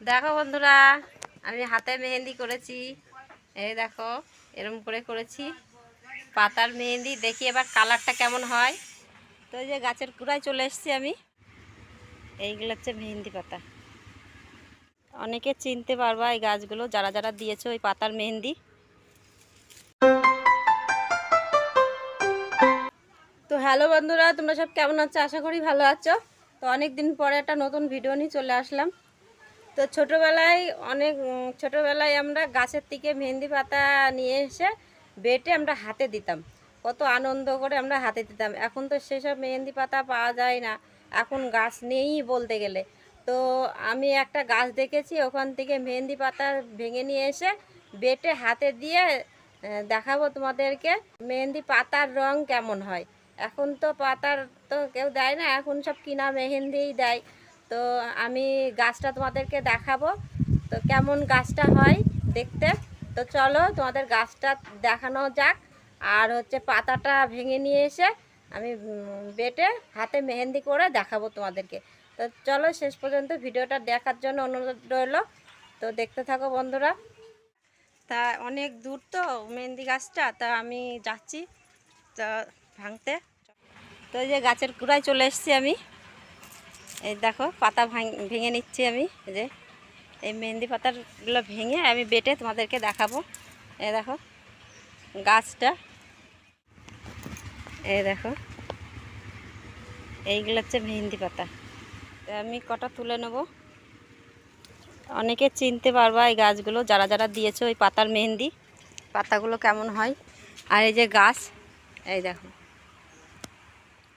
দেখো বন্ধুরা, আমি হাতে মেহেন্দি করেছি। এই দেখো, এরম করে করেছি। পাতার মেহেন্দি, দেখি এবার কালারটা কেমন হয়। তো যে গাছের কুড়ায় চলে এসেছি আমি। এইগুলো হচ্ছে মেহেন্দি পাতা। অনেকে চিনতে পারবা এই গাছগুলো, যারা যারা দিয়েছে ওই পাতার মেহেন্দি। তো হ্যালো বন্ধুরা, তোমরা সব কেমন আছো? আশা করি ভালো আছো। তো অনেক দিন পরে একটা নতুন ভিডিও নিয়ে চলে আসলাম। তো ছোটোবেলায় অনেক ছোটোবেলায় আমরা গাছের থেকে মেহেন্দি পাতা নিয়ে এসে বেটে আমরা হাতে দিতাম। কত আনন্দ করে আমরা হাতে দিতাম। এখন তো সেসব মেহেন্দি পাতা পাওয়া যায় না। এখন গাছ নেই বলতে গেলে। তো আমি একটা গাছ দেখেছি, ওখান থেকে মেহেন্দি পাতা ভেঙে নিয়ে এসে বেটে হাতে দিয়ে দেখাবো তোমাদেরকে মেহেন্দি পাতার রং কেমন হয়। এখন তো পাতার তো কেউ দেয় না, এখন সব কিনা মেহেন্দিই দেয়। তো আমি গাছটা তোমাদেরকে দেখাবো। তো কেমন গাছটা হয় দেখতে? তো চলো তোমাদের গাছটা দেখানো যাক। আর হচ্ছে পাতাটা ভেঙে নিয়ে এসে আমি বেটে হাতে মেহেন্দি করে দেখাবো তোমাদেরকে। তো চলো শেষ পর্যন্ত ভিডিওটা দেখার জন্য অনুরোধ রইল। তো দেখতে থাকো বন্ধুরা। তা অনেক দূর তো মেহেন্দি গাছটা, তা আমি যাচ্ছি। তা ভাঙতে। তো এই যে গাছের কুড়ায় চলে এসেছি আমি। এই দেখো, পাতা ভাঙ- নিচ্ছি আমি যে। এই মেহেন্দি পাতাগুলো ভেঙে আমি বেটে তোমাদেরকে দেখাবো। এই দেখো, গাছটা। এই দেখো, এইগুলো হচ্ছে মেহেন্দি পাতা। আমি কটা তুলে নেব? অনেকে চিনতে পারবা এই গাছগুলো, যারা যারা দিয়েছে ওই পাতার মেহেন্দি, পাতাগুলো কেমন হয়। আর এই যে গাছ, এই দেখো।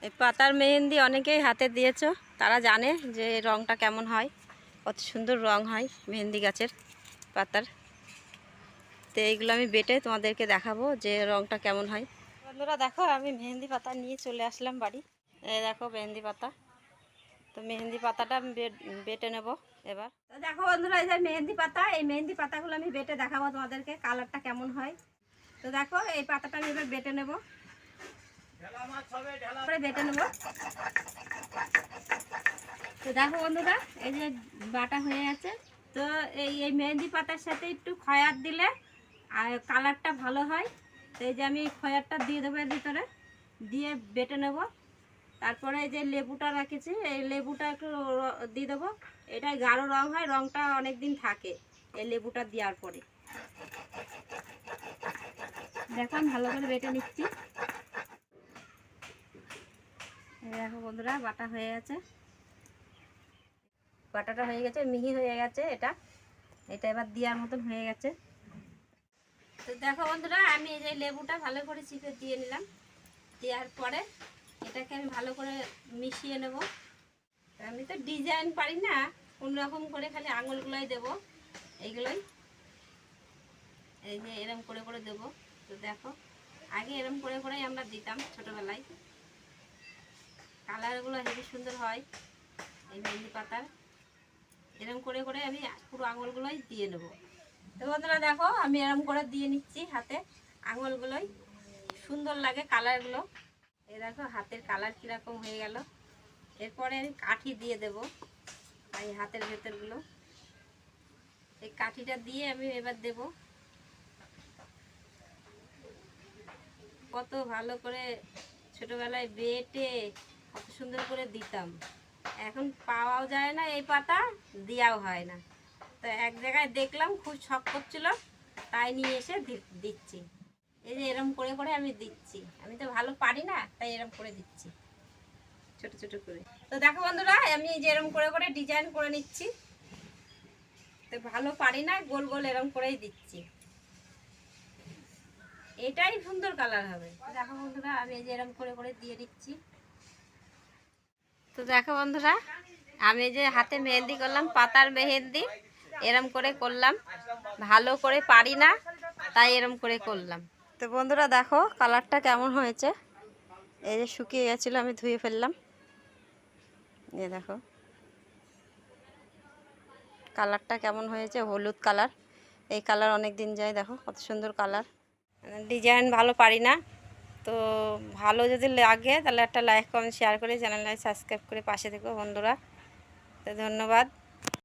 এই পাতার মেহেন্দি অনেকেই হাতে দিয়েছ। তারা জানে যে রঙটা কেমন হয়, কত সুন্দর রং হয় মেহেন্দি গাছের পাতার। তো এইগুলো আমি বেটে তোমাদেরকে দেখাবো যে রংটা কেমন হয়। বন্ধুরা দেখো, আমি মেহেন্দি পাতা নিয়ে চলে আসলাম বাড়ি। এই দেখো মেহেন্দি পাতা। তো মেহেন্দি পাতাটা আমি বেটে নেব এবার। তো দেখো বন্ধুরা, এই যে মেহেন্দি পাতা, এই মেহেন্দি পাতাগুলো আমি বেটে দেখাবো তোমাদেরকে, কালারটা কেমন হয়। তো দেখো, এই পাতাটা আমি এবার বেটে নেব। বেটে নেব। তো দেখো বন্ধুরা, এই যে বাটা হয়ে গেছে। তো এই এই মেহেন্দি পাতার সাথে একটু খয়ার দিলে, আর কালারটা ভালো হয়। তো এই যে আমি খয়ারটা দিয়ে দেবো এর ভিতরে। দিয়ে বেটে নেব। তারপরে এই যে লেবুটা রেখেছি, এই লেবুটা একটু দিয়ে দেবো। এটাই গাঢ় রং হয়, রংটা অনেক দিন থাকে এই লেবুটা দেওয়ার পরে। দেখো ভালো করে বেটে নিচ্ছি এই দেখো বন্ধুরা, বাটা হয়ে গেছে। বাটাটা হয়ে গেছে, মিহি হয়ে গেছে এটা। এটা এবার দেওয়ার মতন হয়ে গেছে। তো দেখো বন্ধুরা, আমি এই যে লেবুটা ভালো করে চিপে দিয়ে নিলাম। দেওয়ার পরে এটাকে আমি ভালো করে মিশিয়ে নেব। আমি তো ডিজাইন পারি না রকম করে খালি আঙুলগুলোই দেবো, এইগুলোই। এই যে এরম করে করে দেবো। তো দেখো, আগে এরম করে করেই আমরা দিতাম ছোটোবেলায়। কালারগুলো হেবি সুন্দর হয়, এই মেহেন্দি পাতার এরম করে করে আমি পুরো আঙুলগুলোই দিয়ে নেব। তো বন্ধুরা দেখো, আমি এরম করে দিয়ে নিচ্ছি হাতে। আঙুলগুলোই সুন্দর লাগে কালারগুলো। এই দেখো, হাতের কালার কীরকম হয়ে গেল। এরপরে আমি কাঠি দিয়ে দেব, এই হাতের ভেতরগুলো। এই কাঠিটা দিয়ে আমি এবার দেব। কত ভালো করে ছোটবেলায় বেটে সুন্দর করে দিতাম। এখন পাওয়াও যায় না এই পাতা দেওয়াও হয় না। তো এক জায়গায় দেখলাম খুব শখ করছিল, তাই নিয়ে এসে দিচ্ছি। এই যে এরম করে করে আমি দিচ্ছি। আমি তো ভালো পারি না, তাই এরম করে দিচ্ছি। ছোট ছোট করে। তো দেখো বন্ধুরা, আমি যে এরম করে করে ডিজাইন করে নিচ্ছি। তো ভালো পারি না, গোল গোল এরম করেই দিচ্ছি। এটাই সুন্দর কালার হবে। দেখো বন্ধুরা, আমি যে এরম করে করে দিয়ে দিচ্ছি। তো দেখো বন্ধুরা, আমি যে হাতে মেহেন্দি করলাম, পাতার মেহেন্দি, এরম করে করলাম। ভালো করে পারি না, তাই এরম করে করলাম। তো বন্ধুরা দেখো, কালারটা কেমন হয়েছে? এই যে শুকিয়ে গেছিল, আমি ধুয়ে ফেললাম। এ দেখো, কালারটা কেমন হয়েছে? হলুদ কালার। এই কালার অনেক দিন যায়, দেখো, কত সুন্দর কালার। ডিজাইন ভালো পারি না তো ভালো যদি লাগে তাহলে একটা লাইক কমেন্ট শেয়ার করে চ্যানেলটা সাবস্ক্রাইব করে পাশে থেকো বন্ধুরা। তো ধন্যবাদ।